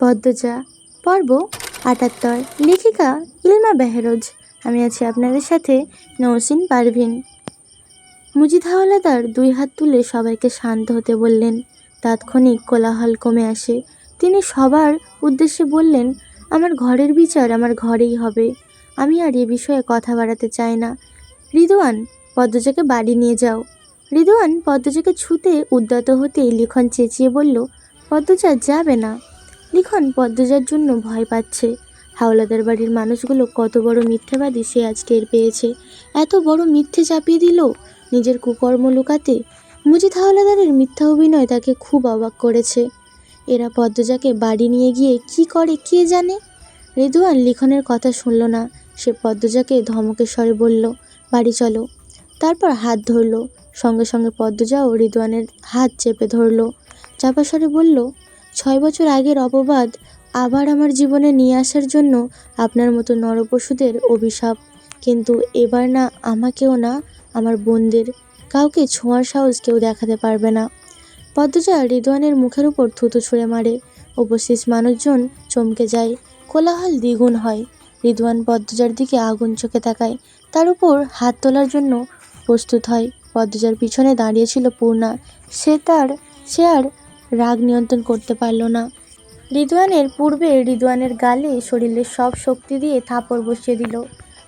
পদ্মজা পর্ব আটাত্তর, লেখিকা ইলমা বেহরোজ। আমি আছি আপনাদের সাথে নৌসিন পারভিন। মুজিদ হাওলাদার দুই হাত তুলে সবাইকে শান্ত হতে বললেন। তাৎক্ষণিক কোলাহল কমে আসে। তিনি সবার উদ্দেশ্যে বললেন, আমার ঘরের বিচার আমার ঘরেই হবে। আমি আর এ বিষয়ে কথা বাড়াতে চাই না। রিদওয়ান পদ্মজাকে বাড়ি নিয়ে যাও। রিদওয়ান পদ্মজাকে ছুতে উদ্যত হতেই লিখন চেঁচিয়ে বলল, পদ্মজা যাবে না। লিখন পদ্মজার জন্য ভয় পাচ্ছে। হাওলাদার বাড়ির মানুষগুলো কত বড় মিথ্যাবাদী সে আজ টের পেয়েছে। এত বড় মিথ্যে চাপিয়ে দিল। নিজের কুকর্ম লুকাতে মুজিদ হাওলাদারের মিথ্যা অভিনয় তাকে খুব অবাক করেছে। এরা পদ্মজাকে বাড়ি নিয়ে গিয়ে কি করে কে জানে? রিদুয়ান লিখনের কথা শুনল না। সে পদ্মজাকে ধমকের স্বরে বলল, বাড়ি চলো। তারপর হাত ধরলো। সঙ্গে সঙ্গে পদ্মজা ও রিদওয়ানের হাত চেপে ধরলো। চাপা স্বরে বলল ছয় বছর আগের অপবাদ আবার আমার জীবনে নিয়ে আসার জন্য আপনার মতো নরপশুদের অভিশাপ। কিন্তু এবার না, আমাকেও না, আমার বোনদের। কাউকে ছোঁয়ার সাহস কেউ দেখাতে পারবে না। পদ্মজা রিদওয়ানের মুখের উপর থুতু ছুঁড়ে মারে। উপস্থিত মানুষজন চমকে যায়। কোলাহল দ্বিগুণ হয়। রিদওয়ান পদ্মজার দিকে আগুন চোখে তাকায়। তার উপর হাত তোলার জন্য প্রস্তুত হয়। পদ্মজার পিছনে দাঁড়িয়েছিল পূর্ণা। সে তার সে আর রাগ নিয়ন্ত্রণ করতে পারল না। রিদওয়ানের পূর্বে রিদওয়ানের গালে শরীরের সব শক্তি দিয়ে থাপড় বসিয়ে দিল।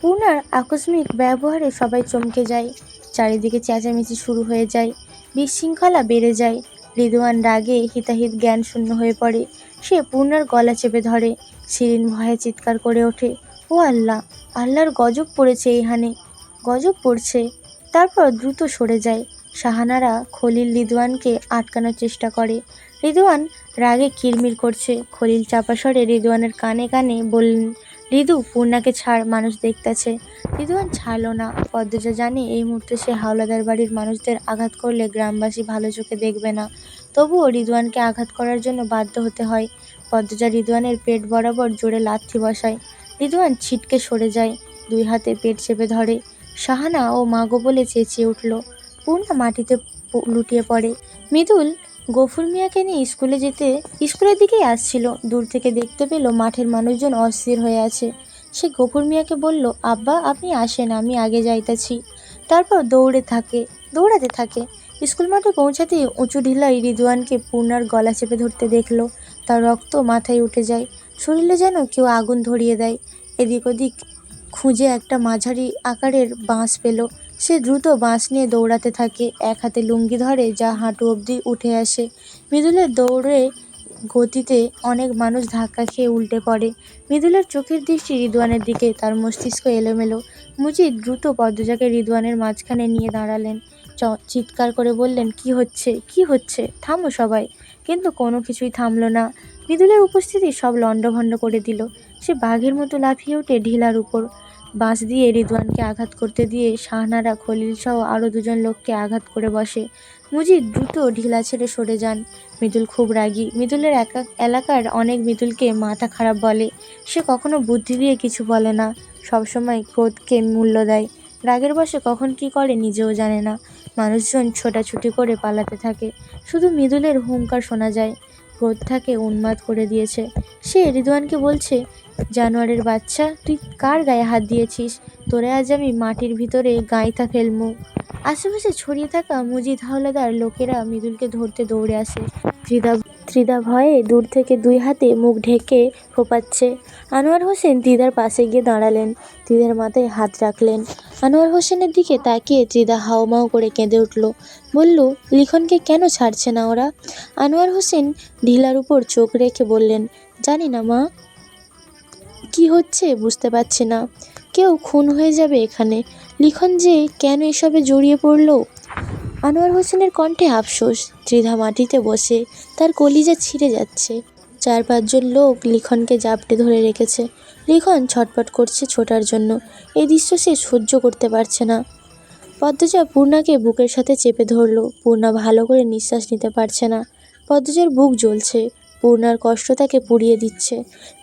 পূর্ণার আকস্মিক ব্যবহারে সবাই চমকে যায়। চারিদিকে চেঁচামেচি শুরু হয়ে যায়। বিশৃঙ্খলা বেড়ে যায়। রিদওয়ান রাগে হিতাহিত জ্ঞান শূন্য হয়ে পড়ে। সে পূর্ণার গলা চেপে ধরে। শিরিন ভয়ে চিৎকার করে ওঠে, ও আল্লাহ, আল্লাহর গজব পড়েছে এইখানে। গজব পড়ছে। তারপর দ্রুত সরে যায়। শাহানারা খলিল রিদওয়ানকে আটকানোর চেষ্টা করে। রিদওয়ান রাগে কিরমির করছে। খলিল চাপা স্বরে রিদওয়ানের কানে কানে বললেন, রিদু, পূর্ণাকে ছাড়, মানুষ দেখতেছে। রিদওয়ান ছাড়লো না। পদ্মজা জানে এই মুহূর্তে সে হাওলাদার বাড়ির মানুষদের আঘাত করলে গ্রামবাসী ভালো চোখে দেখবে না। তবুও রিদওয়ানকে আঘাত করার জন্য বাধ্য হতে হয়। পদ্মজা রিদওয়ানের পেট বরাবর জোরে লাথি বসায়। রিদওয়ান ছিটকে সরে যায়, দুই হাতে পেট চেপে ধরে। শাহানা ও মাগো বলে চেঁচিয়ে উঠল পূর্ণা মাটিতে লুটিয়ে পড়ে। মৃদুল গফুর মিয়াকে নিয়ে স্কুলে যেতে স্কুলের দিকেই আসছিল। দূর থেকে দেখতে পেল মাঠের মানুষজন অস্থির হয়ে আছে। সে গফুর মিয়াকে বলল, আব্বা, আপনি আসেন, আমি আগে যাইতাছি। তারপর দৌড়ে থাকে, দৌড়াতে থাকে। স্কুল মাঠে পৌঁছাতে উঁচু ঢিলাই রিদওয়ানকে পূর্ণার গলা চেপে ধরতে দেখল। তার রক্ত মাথায় উঠে যায়। শরীরে যেন কেউ আগুন ধরিয়ে দেয়। এদিক ওদিক খুঁজে একটা মাঝারি আকারের বাঁশ পেল। সে দ্রুত বাঁশ নিয়ে দৌড়াতে থাকে। এক হাতে লুঙ্গি ধরে যা হাঁটু অবধি উঠে আসে। মৃদুলের দৌড়ে গতিতে অনেক মানুষ ধাক্কা খেয়ে উল্টে পড়ে। মৃদুলের চোখের দৃষ্টি রিদওয়ানের দিকে, তার মস্তিষ্ক এলোমেলো। মুজিদ দ্রুত পদ্মজাকে রিদওয়ানের মাঝখানে নিয়ে দাঁড়ালেন। চিৎকার করে বললেন, কি হচ্ছে? কি হচ্ছে? থামো সবাই। কিন্তু কোনো কিছুই থামলো না। মৃদুলের উপস্থিতি সব লণ্ডভণ্ড করে দিল। সে বাঘের মতো লাফিয়ে ওঠে ঢিলার উপর। বাঁশ দিয়ে রিদওয়ানকে আঘাত করতে দিয়ে শাহনারা খলিল সহ আরও দুজন লোককে আঘাত করে বসে। মুজিদ দ্রুত ঢিলা ছেড়ে সরে যান। মৃদুল খুব রাগী। মৃদুলের একা এলাকার অনেক মৃদুলকে মাথা খারাপ বলে। সে কখনো বুদ্ধি দিয়ে কিছু বলে না। সবসময় ক্রোধকে মূল্য দেয়। রাগের বসে কখন কি করে নিজেও জানে না। মানুষজন ছোটাছুটি করে পালাতে থাকে। শুধু মৃদুলের হুঙ্কার শোনা যায়। তাকে উন্মাদ করে দিয়েছে। সে রিদওয়ানকে বলছে, জানোয়ারের বাচ্চা, তুই কার গায়ে হাত দিয়েছিস? তোরে আজ আমি মাটির ভিতরে গাঁইতা ফেলমু। আশেপাশে ছড়িয়ে থাকা মুজিদ হাওলাদার লোকেরা মৃদুলকে ধরতে দৌড়ে আসে। ত্রিদা ত্রিদা ভয়ে দূর থেকে দুই হাতে মুখ ঢেকে ফোপাচ্ছে আনোয়ার হোসেন ত্রিদার পাশে গিয়ে দাঁড়ালেন। দিদার মাথায় হাত রাখলেন। আনোয়ার হোসেনের দিকে তাকিয়ে ত্রিদা হাওমাও করে কেঁদে উঠল। বলল, লিখনকে কেন ছাড়ছে না ওরা? আনোয়ার হোসেন ঢিলার উপর চোখ রেখে বললেন, জানি না মা। কি হচ্ছে বুঝতে পারছি না। কেউ খুন হয়ে যাবে এখানে। লিখন যে কেন এসবে জড়িয়ে পড়ল আনোয়ার হোসেনের কণ্ঠে আফসোস ত্রিধা মাটিতে বসে তার কলিজা ছিঁড়ে যাচ্ছে। চার পাঁচজন লোক লিখনকে জাপটে ধরে রেখেছে। লিখন ছটপট করছে ছোটার জন্য। এই দৃশ্য সে সহ্য করতে পারছে না। পদ্মজা পূর্ণাকে বুকের সাথে চেপে ধরলো। পূর্ণা ভালো করে নিঃশ্বাস নিতে পারছে না। পদ্মজার বুক জ্বলছে। পূর্ণার কষ্ট তাকে পুড়িয়ে দিচ্ছে।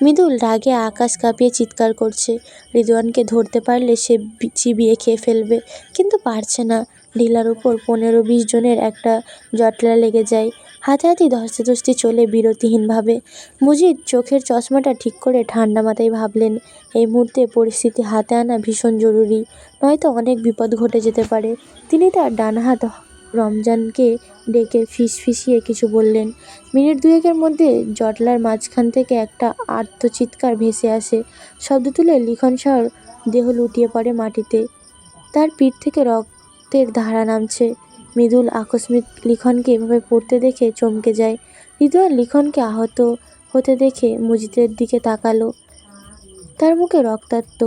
মৃদুল রাগে আকাশ কাঁপিয়ে চিৎকার করছে। রিদওয়ানকে ধরতে পারলে সে চিবিয়ে খেয়ে ফেলবে, কিন্তু পারছে না। ঢিলার উপর পনেরো বিশ জনের একটা জটলা লেগে যায়। হাতাহাতি ধস্তাধস্তি চলে বিরতিহীনভাবে। মুজিদ চোখের চশমাটা ঠিক করে ঠান্ডা মাথায় ভাবলেন, এই মুহূর্তে পরিস্থিতি হাতে আনা ভীষণ জরুরি, নয়তো অনেক বিপদ ঘটে যেতে পারে। তিনি তার ডান হাত রমজানকে ডেকে ফিস ফিসিয়ে কিছু বললেন। মিনিট দুয়েকের মধ্যে জটলার মাঝখান থেকে একটা আর্তচিৎকার ভেসে আসে। শব্দ তুলে লিখন স্বর দেহ লুটিয়ে পড়ে মাটিতে। তার পিঠ থেকে রক্তের ধারা নামছে। মৃদুল আকস্মিক লিখনকে এভাবে পড়তে দেখে চমকে যায়। হৃদয় লিখনকে আহত হতে দেখে মুজিদের দিকে তাকালো। তার মুখে রক্তাক্ত।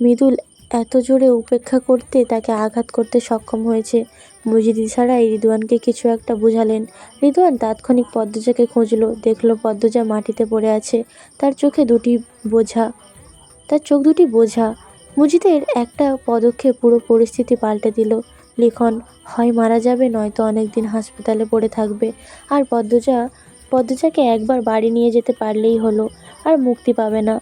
মৃদুল এত জোরে উপেক্ষা করতে তাকে আঘাত করতে সক্ষম হয়েছে। মুজিদ ইশারায় রিদওয়ানকে কিছু একটা বুঝালেন। রিদওয়ান তাৎক্ষণিক পদ্মজাকে খুঁজলো। দেখল পদ্মজা মাটিতে পড়ে আছে। তার চোখে দুটি বোঝা। তার চোখ দুটি বোঝা। মুজিদের একটা পদক্ষেপ পুরো পরিস্থিতি পাল্টে দিল। লিখন, হয় মারা যাবে, নয়তো অনেক দিন হাসপাতালে পড়ে থাকবে। আর পদ্মজা, পদ্মজাকে একবার বাড়ি নিয়ে যেতে পারলেই হলো, আর মুক্তি পাবে না।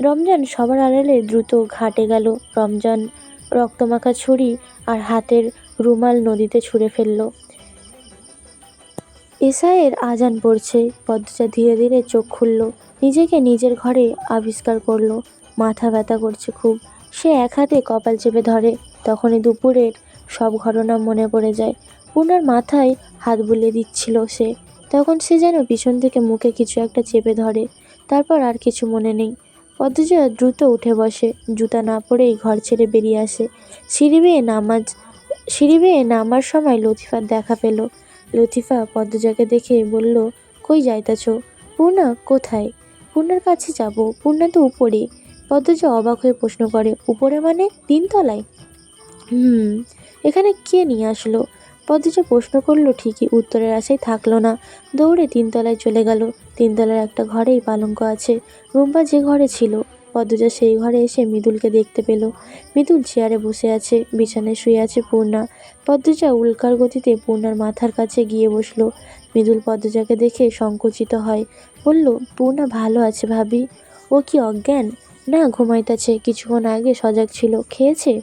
রমজান সবার আড়ালে দ্রুত ঘাটে গেল। রমজান রক্তমাখা ছুরি আর হাতের রুমাল নদীতে ছুঁড়ে ফেলল। এসায়ের আজান পড়ছে। পদ্মজা ধীরে ধীরে চোখ খুলল। নিজেকে নিজের ঘরে আবিষ্কার করল। মাথা ব্যথা করছে খুব। সে এক হাতে কপাল চেপে ধরে। তখনই দুপুরের সব ঘটনা মনে পড়ে যায়। পূর্ণার মাথায় হাত বুলিয়ে দিচ্ছিল সে। তখন সে যেন পিছন থেকে মুখে কিছু একটা চেপে ধরে। তারপর আর কিছু মনে নেই। পদ্মজা দ্রুত উঠে বসে। জুতা না পরেই ঘর ছেড়ে বেরিয়ে আসে। সিঁড়ি বেয়ে নামাজ, সিঁড়ি বেয়ে নামার সময় লতিফার দেখা পেল। লতিফা পদ্মজাকে দেখে বলল, কই যাইতাছ? পূর্ণা কোথায়? পূর্ণার কাছে যাব। পূর্ণা তো উপরে। পদ্মজা অবাক হয়ে প্রশ্ন করে, উপরে মানে? তিনতলায়? হুম। এখানে কে নিয়ে আসলো? পদ্মজা প্রশ্ন করল, ঠিকই উত্তরের আশায় থাকল না। দৌড়ে তিনতলায় চলে গেল। তিনতলার একটা ঘরেই পালঙ্ক আছে। রুম্পা যে ঘরে ছিল, পদ্মজা সেই ঘরে এসে মৃদুলকে দেখতে পেল। মৃদুল চেয়ারে বসে আছে, বিছানায় শুয়ে আছে পূর্ণা। পদ্মজা উল্কার গতিতে পূর্ণার মাথার কাছে গিয়ে বসল। মৃদুল পদ্মজাকে দেখে সংকুচিত হয়। বলল, পূর্ণা ভালো আছে ভাবি। ও কি অজ্ঞান? না ঘুমাইতেছে, কিছুক্ষণ আগে সজাগ ছিল। খেয়েছে?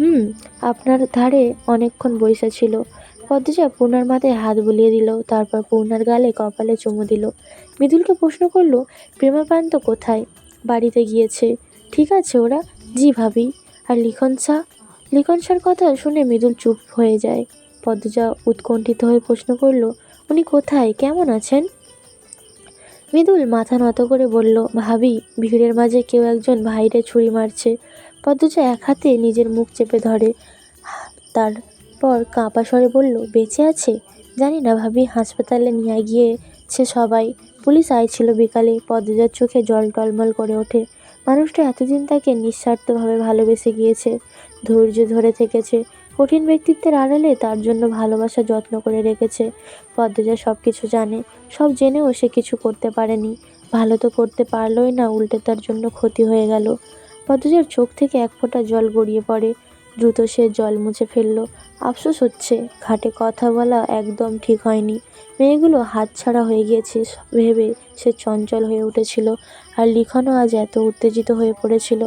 হুম, আপনার ধারে অনেকক্ষণ বইসা ছিল। পদ্মজা পূর্ণার মাথায় হাত বুলিয়ে দিল, তারপর পূর্ণার গালে কপালে চুমু দিল। মৃদুলকে প্রশ্ন করল প্রেমাপান্ত কোথায়? বাড়িতে গিয়েছে। ঠিক আছে ওরা? জি ভাবি। আর লিখন শাহ লিখন শাহর কথা শুনে মৃদুল চুপ হয়ে যায়। পদ্মজা উৎকণ্ঠিত হয়ে প্রশ্ন করল, উনি কোথায়? কেমন আছেন? মৃদুল মাথা নত করে বলল, ভাবি, ভিড়ের মাঝে কেউ একজন ভাইরে ছুরি মারছে। পদ্মজা এক হাতে নিজের মুখ চেপে ধরে। তারপর কাঁপা স্বরে বলল, বেঁচে আছে? জানি না ভাবি, হাসপাতালে নিয়ে গিয়েছে সবাই। পুলিশ আইছিল বিকালে, পদ্মজার চোখে জল টলমল করে ওঠে। মানুষটা এতদিন তাকে নিঃস্বার্থভাবে ভালোবেসে গিয়েছে, ধৈর্য ধরে থেকেছে। কঠিন ব্যক্তিত্বের আড়ালে তার জন্য ভালোবাসা যত্ন করে রেখেছে। পদ্মজা সব কিছু জানে, সব জেনেও সে কিছু করতে পারেনি। ভালো তো করতে পারলই না, উল্টে তার জন্য ক্ষতি হয়ে গেল। পদ্মজার চোখ থেকে এক ফোঁটা জল গড়িয়ে পড়ে। দ্রুত সে জল মুছে ফেলল। আফসোস হচ্ছে, ঘাটে কথা বলা একদম ঠিক হয়নি। মেয়েগুলো হাতছাড়া হয়ে গিয়েছে, ভেবে সে চঞ্চল হয়ে উঠেছিল আর লিখনও আজ এত উত্তেজিত হয়ে পড়েছিল।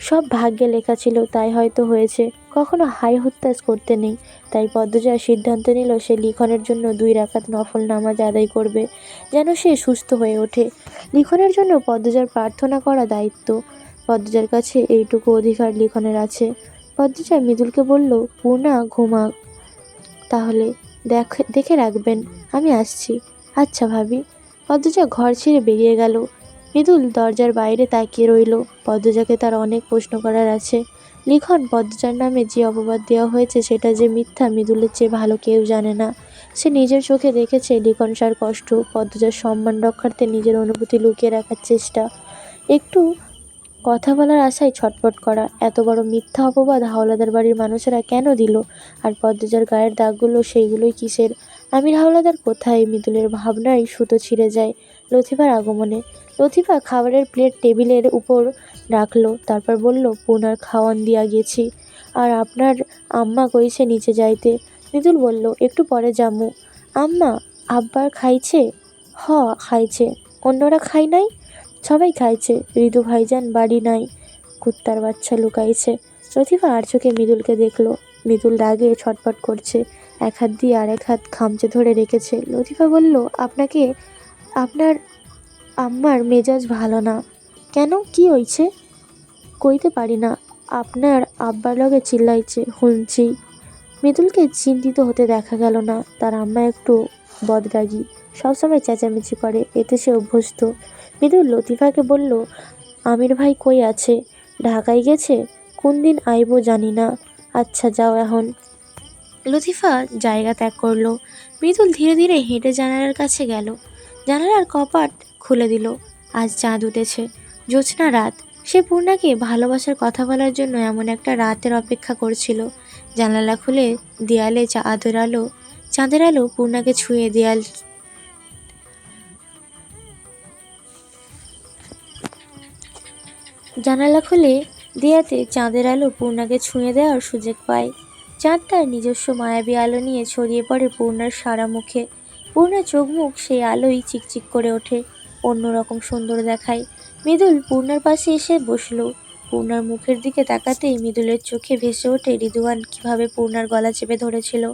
সব ভাগ্যে লেখা ছিল, তাই হয়তো হয়েছে। কখনো হাই হত্যাস করতে নেই, তাই পদ্মজা সিদ্ধান্ত নিল সে লিখনের জন্য দুই রাকাত নফল নামাজ আদায় করবে, যেন সে সুস্থ হয়ে ওঠে। লিখনের জন্য পদ্মজার প্রার্থনা করা দায়িত্ব। পদ্মজার কাছে এইটুকু অধিকার লিখনের আছে। পদ্মজা মৃদুলকে বলল, পূর্ণা ঘুমা তাহলে দেখে দেখে রাখবেন, আমি আসছি। আচ্ছা ভাবি। পদ্মজা ঘর ছেড়ে বেরিয়ে গেল। মৃদুল দরজার বাইরে তাকিয়ে রইল। পদ্মজাকে তার অনেক প্রশ্ন করার আছে। লিখন পদ্মজার নামে যে অপবাদ দেওয়া হয়েছে, সেটা যে মিথ্যা, মৃদুলের চেয়ে ভালো কেউ জানে না। সে নিজের চোখে দেখেছে লিখন সার কষ্ট, পদ্মজার সম্মান রক্ষার্থে নিজের অনুভূতি লুকিয়ে রাখার চেষ্টা। একটু কথা বলার আশায় ছটফট করা, এত বড় মিথ্যা অপবাদ হাওলাদার বাড়ির মানুষেরা কেন দিল? আর পদ্মজার গায়ের দাগগুলো সেইগুলোই কিসের? আমির হাওলাদার কোথায়? মিতুলের ভাবনায় সুতো ছিঁড়ে যায় লতিফার আগমনে। লতিফা খাবারের প্লেট টেবিলের উপর রাখল, তারপর বলল, পুনার খাওয়ান দিয়া গেছি। আর আপনার আম্মা কইছে নিচে যাইতে। মিতুল বলল, একটু পরে যামু। আম্মা, আব্বার খাইছে? হ, খাইছে। অন্যরা খাই নাই? সবাই খাইছে। ঋতু ভাইজান বাড়ি নাই। কুত্তার বাচ্চা লুকাইছে। লতিফা আর চোখে মৃদুলকে দেখল। মৃদুল রাগে ছটফট করছে। এক হাত দিয়ে আর এক হাত খামচে ধরে রেখেছে। লতিফা বলল, আপনাকে, আপনার আম্মার মেজাজ ভালো না। কেন? কি হয়েছে কইতে পারি না। আপনার আব্বার লগে চিল্লাইছে, শুনছি। মৃদুলকে চিন্তিত হতে দেখা গেল না। তার আম্মা একটু বদরাগী। সবসময় চেঁচামেচি করে। এতে সে অভ্যস্ত। মৃদুল লতিফাকে বলল, আমির ভাই কই আছে? ঢাকায় গেছে? কোন দিন আইবো জানি না। আচ্ছা যাও এখন। লতিফা জায়গা ত্যাগ করল। মৃদুল ধীরে ধীরে হেঁটে জানালার কাছে গেল। জানালার কপাট খুলে দিল। আজ চাঁদ উঠেছে। জ্যোৎস্না রাত। সে পূর্ণাকে ভালোবাসার কথা বলার জন্য এমন একটা রাতের অপেক্ষা করছিল। জানালা খুলে দেয়ালে চাঁদের আলো চাঁদের আলো পূর্ণাকে ছুঁয়ে দেয়াল জানালা খুলে দেয়াতে চাঁদের আলো পূর্ণাকে ছুঁয়ে দেওয়ার সুযোগ পায়। চাঁদ তার নিজস্ব মায়াবী আলো নিয়ে ছড়িয়ে পড়ে পূর্ণার সারা মুখে। পূর্ণা চোখ মুখ সেই আলোই চিকচিক করে ওঠে, অন্যরকম সুন্দর দেখায়। মৃদুল পূর্ণার পাশে এসে বসল। পূর্ণার মুখের দিকে তাকাতেই মৃদুলের চোখে ভেসে ওঠে রিদুয়ান কীভাবে পূর্ণার গলা চেপে ধরেছিল।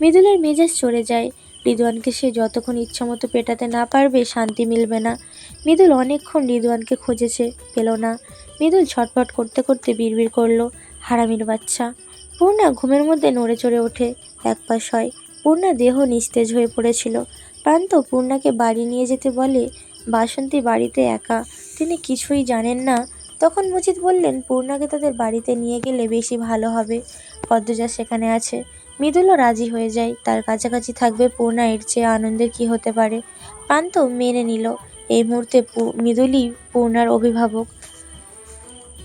মৃদুলের মেজাজ চড়ে যায় রিদুয়ানকে সে যতক্ষণ ইচ্ছামতো পেটাতে না পারবে, শান্তি মিলবে না। মৃদুল অনেকক্ষণ রিদুয়ানকে খুঁজেছে, পেল না। মৃদুল ছটফট করতে করতে বিড়বিড় করল, হারামির বাচ্চা। পূর্ণা ঘুমের মধ্যে নড়ে চড়ে ওঠে, এক পাশ হয়। পূর্ণা দেহ নিস্তেজ হয়ে পড়েছিল। প্রান্ত পূর্ণাকে বাড়ি নিয়ে যেতে বলে, বাসন্তী বাড়িতে একা, তিনি কিছুই জানেন না। তখন মুজিদ বললেন, পূর্ণাকে তাদের বাড়িতে নিয়ে গেলে বেশি ভালো হবে। পদ্মজা সেখানে আছে। মৃদুলও রাজি হয়ে যায়। তার কাছাকাছি থাকবে পূর্ণা, এর চেয়ে আনন্দের কি হতে পারে? প্রান্ত মেনে নিল। এই মুহূর্তে মৃদুলই পূর্ণার অভিভাবক।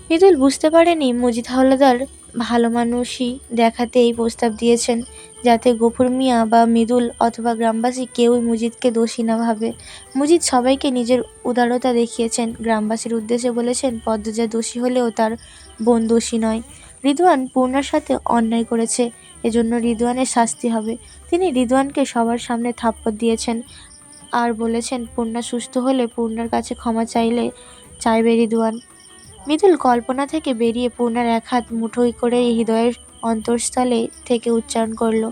মৃদুল বুঝতে পারেনি মজিদ হাওলাদার ভালো মানুষই দেখাতে এই প্রস্তাব দিয়েছেন, যাতে গফুর মিয়া বা মৃদুল অথবা গ্রামবাসী কেউই মুজিদকে দোষী না ভাবে। মুজিদ সবাইকে নিজের উদারতা দেখিয়েছেন, গ্রামবাসীর উদ্দেশ্যে বলেছেন, পদ্মজা দোষী হলেও তার বোন দোষী নয়। রিদওয়ান পূর্ণার সাথে অন্যায় করেছে। এজন্য রিদওয়ানের শাস্তি হবে। তিনি রিদওয়ানকে সবার সামনে থাপ্পড় দিয়েছেন আর বলেছেন, পূর্ণা সুস্থ হলে পূর্ণার কাছে ক্ষমা চাইলে চাইবে রিদওয়ান। মৃদুল কল্পনা থেকে বেরিয়ে পূর্ণার এক হাত মুঠোই করে হৃদয়ের অন্তঃস্থলে থেকে উচ্চারণ করল,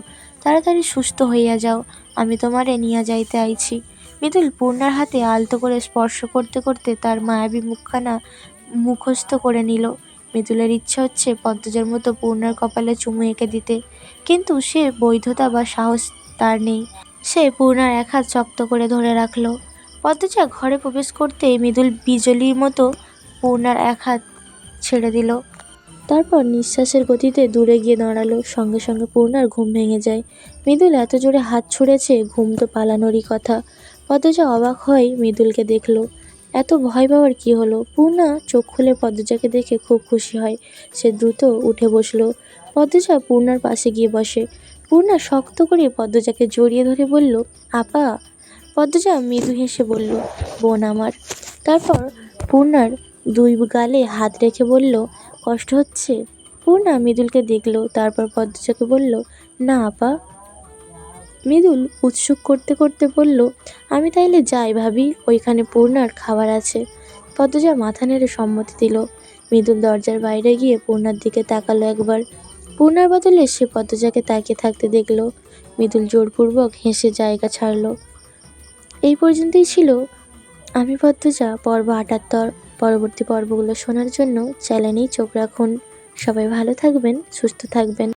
তাড়াতাড়ি সুস্থ হইয়া যাও, আমি তোমারে নিয়া যাইতে আইছি। মৃদুল পূর্ণার হাতে আলতো করে স্পর্শ করতে করতে তার মায়াবী মুখখানা মুখস্থ করে নিল। মৃদুলের ইচ্ছা হচ্ছে পদ্মজার মতো পূর্ণার কপালে চুমু এঁকে দিতে। কিন্তু সে বৈধতা বা সাহস তার নেই। সে পূর্ণার এক হাত শক্ত করে ধরে রাখল। পদ্মজা ঘরে প্রবেশ করতে মৃদুল বিজলির মতো পূর্ণার এক হাত ছেড়ে দিল। তারপর নিঃশ্বাসের গতিতে দূরে গিয়ে দাঁড়াল। সঙ্গে সঙ্গে পূর্ণার ঘুম ভেঙে যায়। মৃদুল এত জোরে হাত ছুঁড়েছে, ঘুম তো পালানোরই কথা। পদ্মজা অবাক হয় মৃদুলকে দেখল। এত ভয় পাওয়ার কি হলো? পূর্ণা চোখ খুলে পদ্মজাকে দেখে খুব খুশি হয়। সে দ্রুত উঠে বসল। পদ্মজা পূর্ণার পাশে গিয়ে বসে। পূর্ণা শক্ত করে পদ্মজাকে জড়িয়ে ধরে বলল, আপা। পদ্মজা মৃদু হেসে বলল, বোন আমার। তারপর পূর্ণার দুই গালে হাত রেখে বলল, কষ্ট হচ্ছে? পূর্ণা মৃদুলকে দেখল, তারপর পদ্মজাকে বলল, না, আপা। মৃদুল উৎসুক করতে করতে বলল, আমি তাইলে যাই ভাবি, ওইখানে পূর্ণার খাবার আছে। পদ্মজা মাথা নেড়ে সম্মতি দিল। মৃদুল দরজার বাইরে গিয়ে পূর্ণার দিকে তাকালো একবার। পূর্ণার বদলে সে পদ্মজাকে তাকিয়ে থাকতে দেখল। মৃদুল জোরপূর্বক হেসে জায়গা ছাড়লো। এই পর্যন্তই ছিল। আমি পদ্মজা, পর্ব আটাত্তর পরবর্তী পর্বগুলো শোনার জন্য চ্যানেলেই চোখ রাখুন। সবাই ভালো থাকবেন, সুস্থ থাকবেন।